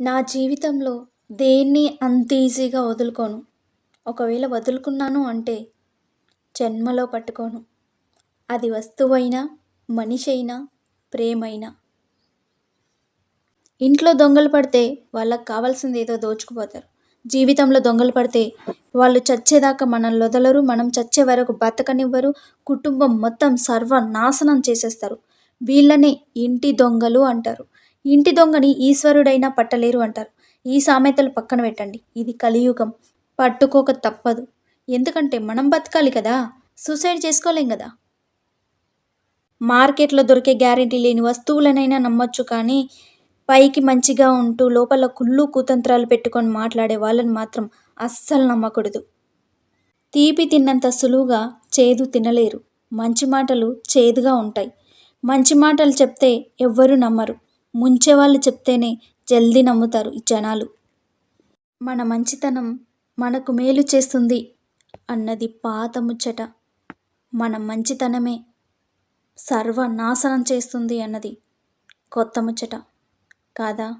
నా జీవితంలో దేన్ని అంత ఈజీగా వదులుకోను? ఒకవేళ వదులుకున్నాను అంటే జన్మలో పట్టుకోను. అది వస్తువైనా మనిషి అయినా ప్రేమైనా. ఇంట్లో దొంగలు పడితే వాళ్ళకి కావాల్సింది ఏదో దోచుకుపోతారు. జీవితంలో దొంగలు పడితే వాళ్ళు చచ్చేదాకా మనల్ని వదలరు మనం చచ్చే వరకు బతకనివ్వరు కుటుంబం మొత్తం సర్వనాశనం చేసేస్తారు. వీళ్ళనే ఇంటి దొంగలు అంటారు. ఇంటి దొంగని ఈశ్వరుడైనా పట్టలేరు అంటారు. ఈ సామెతలు పక్కన పెట్టండి. ఇది కలియుగం. పట్టుకోక తప్పదు. ఎందుకంటే మనం బతకాలి కదా. సూసైడ్ చేసుకోలేం కదా. మార్కెట్లో దొరికే గ్యారెంటీ లేని వస్తువులనైనా నమ్మొచ్చు కానీ పైకి మంచిగా ఉంటూ లోపల కుళ్ళు కుతంత్రాలు పెట్టుకొని మాట్లాడే వాళ్ళని మాత్రం అస్సలు నమ్మకూడదు. తీపి తిన్నంత సులువుగా చేదు తినలేరు. మంచి మాటలు చేదుగా ఉంటాయి. మంచి మాటలు చెప్తే ఎవ్వరూ నమ్మరు. ముంచేవాళ్ళు చెప్తేనే జల్దీ నమ్ముతారు ఈ జనాలు. మన మంచితనం మనకు మేలు చేస్తుంది అన్నది పాత ముచ్చట. మన మంచితనమే సర్వనాశనం చేస్తుంది అన్నది కొత్త ముచ్చట. కాదా?